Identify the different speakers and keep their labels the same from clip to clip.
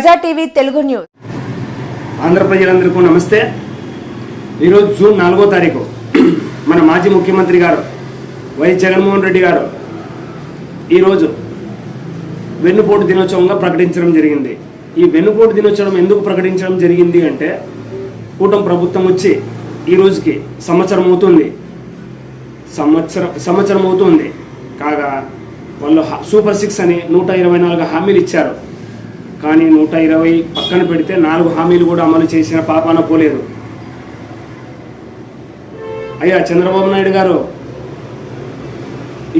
Speaker 1: ప్రజా TV Telugu news.
Speaker 2: Andhra ప్రజలందరికీ నమస్తే. ఈరోజు జూన్ నాలుగో తారీఖు మన మాజీ ముఖ్యమంత్రి గారు వైఎస్ జగన్మోహన్ రెడ్డి గారు ఈరోజు వెన్నుపోటు దినోత్సవంగా ప్రకటించడం జరిగింది. ఈ వెన్నుపోటు దినోత్సవం ఎందుకు ప్రకటించడం జరిగింది అంటే కూటమి ప్రభుత్వం వచ్చి ఈ రోజుకి సంవత్సరం అవుతుంది. సంవత్సరం సంవత్సరం అవుతుంది. కాగా వాళ్ళు సూపర్ సిక్స్ అని నూట ఇరవై నాలుగు హామీలు ఇచ్చారు. కానీ నూట ఇరవై పక్కన పెడితే నాలుగు హామీలు కూడా అమలు చేసిన పాపాన పోలేదు. అయ్యా చంద్రబాబు నాయుడు గారు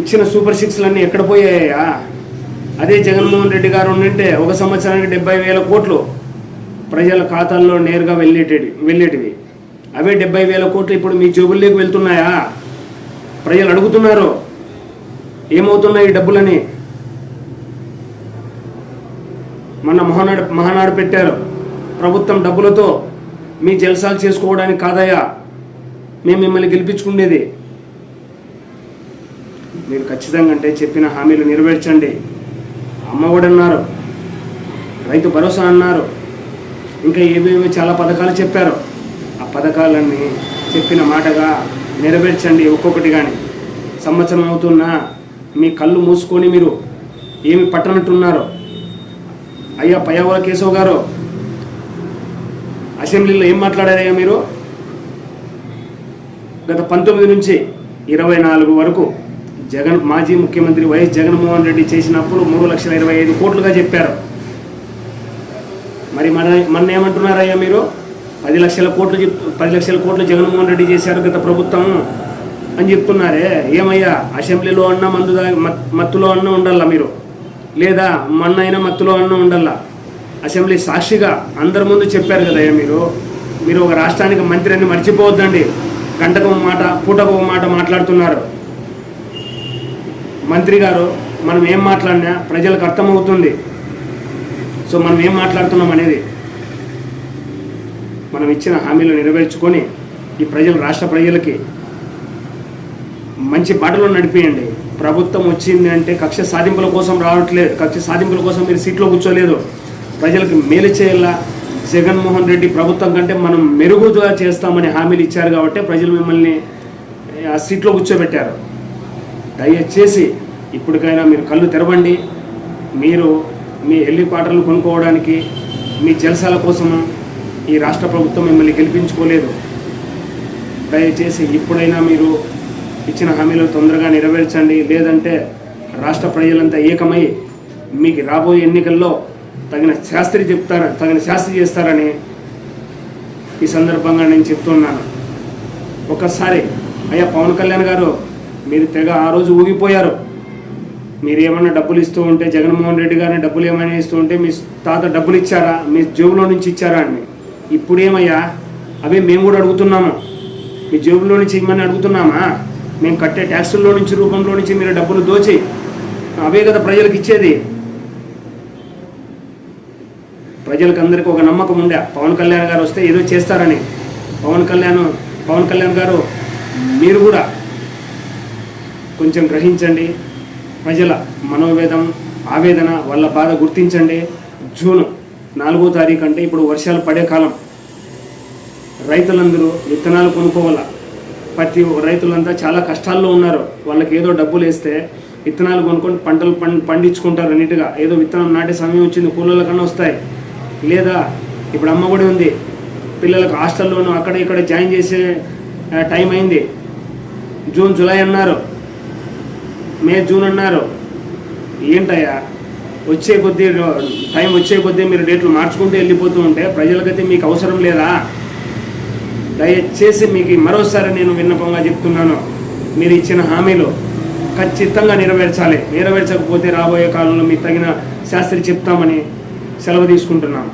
Speaker 2: ఇచ్చిన సూపర్ సిక్స్లన్నీ ఎక్కడ పోయాయా? అదే జగన్మోహన్ రెడ్డి గారు ఉండింటే ఒక సంవత్సరానికి డెబ్బై వేల కోట్లు ప్రజల ఖాతాల్లో నేరుగా వెళ్ళేటివి వెళ్ళేటివి. అవే డెబ్బై వేల కోట్లు ఇప్పుడు మీ జేబుల్లోకి వెళ్తున్నాయా? ప్రజలు అడుగుతున్నారు ఏమవుతున్నాయి ఈ డబ్బులని? మొన్న మహానాడు మహానాడు పెట్టారు. ప్రభుత్వం డబ్బులతో మీ జల్సాలు చేసుకోవడానికి కాదయ్యా. మేము మిమ్మల్ని గెలిపించుకునేది. మీరు ఖచ్చితంగా అంటే చెప్పిన హామీలు నెరవేర్చండి. అమ్మఒడి అన్నారు. రైతు భరోసా అన్నారు. ఇంకా ఏవేవో చాలా పథకాలు చెప్పారు. ఆ పథకాలన్నీ చెప్పిన మాటగా నెరవేర్చండి ఒక్కొక్కటి కానీ సంవత్సరం అవుతున్నా మీ కళ్ళు మూసుకొని మీరు ఏమి పట్టనట్టున్నారో? అయ్యా పయ్యావుల కేశవ్ గారు అసెంబ్లీలో ఏం మాట్లాడారయ్యా మీరు? గత పంతొమ్మిది నుంచి ఇరవై నాలుగు వరకు జగన్ మాజీ ముఖ్యమంత్రి వైఎస్ జగన్మోహన్ రెడ్డి చేసినప్పుడు మూడు లక్షల ఇరవై ఐదు కోట్లుగా చెప్పారు. మరి మన మన ఏమంటున్నారయ్యా మీరు? పది లక్షల కోట్లు చెప్ పది లక్షల కోట్లు జగన్మోహన్ రెడ్డి చేశారు గత ప్రభుత్వం అని చెప్తున్నారే. ఏమయ్యా అసెంబ్లీలో అన్నా మందు మత్- మత్తులో అన్నా ఉండాలా మీరు? లేదా మన్నైనా మత్తులో అన్న ఉండాలా అసెంబ్లీ సాక్షిగా అందరి ముందు చెప్పారు కదయ్యా మీరు. మీరు ఒక రాష్ట్రానికి మంత్రి అని మర్చిపోవద్దండి. గంటకు మాట పూటకు మాట మాట్లాడుతున్నారు. మంత్రి గారు మనం ఏం మాట్లాడినా ప్రజలకు అర్థమవుతుంది. సో మనం ఏం మాట్లాడుతున్నాం అనేది మనం ఇచ్చిన హామీలు నెరవేర్చుకొని ఈ ప్రజలు రాష్ట్ర ప్రజలకి మంచి బాటలో నడిపేయండి. ప్రభుత్వం వచ్చింది అంటే కక్ష సాధింపుల కోసం రావట్లేదు. కక్ష సాధింపుల కోసం మీరు సీట్లో కూర్చోలేదు. ప్రజలకు మేలు చేయాలా? జగన్మోహన్ రెడ్డి ప్రభుత్వం కంటే మనం మెరుగుగా చేస్తామని హామీలు ఇచ్చారు కాబట్టి ప్రజలు మిమ్మల్ని ఆ సీట్లో కూర్చోబెట్టారు. దయచేసి ఇప్పటికైనా మీరు కళ్ళు తెరవండి. మీరు మీ ఎల్లి పాటలు కొనుక్కోవడానికి మీ జలసాల కోసం ఈ రాష్ట్ర ప్రభుత్వం మిమ్మల్ని గెలిపించుకోలేదు. దయచేసి ఇప్పుడైనా మీరు ఇచ్చిన హామీలు తొందరగా నెరవేర్చండి. లేదంటే రాష్ట్ర ప్రజలంతా ఏకమై మీకు రాబోయే ఎన్నికల్లో తగిన శాస్త్రి చెప్తారు తగిన శాస్త్రి చేస్తారని ఈ సందర్భంగా నేను చెప్తున్నాను. ఒకసారి అయ్యా పవన్ కళ్యాణ్ గారు మీరు తెగ ఆ రోజు ఊగిపోయారు. మీరు డబ్బులు ఇస్తూ ఉంటే జగన్మోహన్ రెడ్డి గారిని డబ్బులు ఏమైనా ఇస్తూ ఉంటే మీ తాత డబ్బులు ఇచ్చారా మీ జేబులో నుంచి ఇచ్చారా అని. ఇప్పుడేమయ్యా అవి అవే మేము కూడా అడుగుతున్నాము. మీ జేబులో నుంచి ఇమ్మని అడుగుతున్నామా? మేము కట్టే ట్యాక్సుల్లో నుంచి రూపంలో నుంచి మీరు డబ్బులు దోచి అవే కదా ప్రజలకు ఇచ్చేది. ప్రజలకు అందరికీ ఒక నమ్మకం ఉండే. పవన్ కళ్యాణ్ గారు వస్తే ఏదో చేస్తారని. పవన్ కళ్యాణ్ పవన్ కళ్యాణ్ గారు మీరు కూడా కొంచెం గ్రహించండి. ప్రజల మనోవేదం ఆవేదన వాళ్ళ బాధ గుర్తించండి. జూన్ నాలుగో తారీఖు అంటే ఇప్పుడు వర్షాలు పడే కాలం. రైతులందరూ విత్తనాలు కొనుక్కోవాలా? ప్రతి రైతులంతా చాలా కష్టాల్లో ఉన్నారు. వాళ్ళకి ఏదో డబ్బులు వేస్తే విత్తనాలు కొనుక్కొని పంటలు పం పండించుకుంటారు నీట్గా. ఏదో విత్తనం నాటే సమయం వచ్చింది కూలీల కన్నా వస్తాయి. లేదా ఇప్పుడు అమ్మ కూడా ఉంది. పిల్లలకు హాస్టల్లోనూ అక్కడ ఇక్కడ జాయిన్ చేసే టైం అయింది. జూన్ జూలై అన్నారు. మే జూన్ అన్నారు. ఏంటయ్యా? వచ్చే కొద్దీ టైం వచ్చే కొద్దీ మీరు డేట్లు మార్చుకుంటూ వెళ్ళిపోతూ ఉంటే ప్రజలకైతే మీకు అవసరం లేదా? దయచేసి మీకు మరోసారి నేను విన్నపంగా చెప్తున్నాను. మీరు ఇచ్చిన హామీలు ఖచ్చితంగా నెరవేర్చాలి. నెరవేర్చకపోతే రాబోయే కాలంలో మీకు తగిన శాస్త్రి చెప్తామని సెలవు తీసుకుంటున్నాను.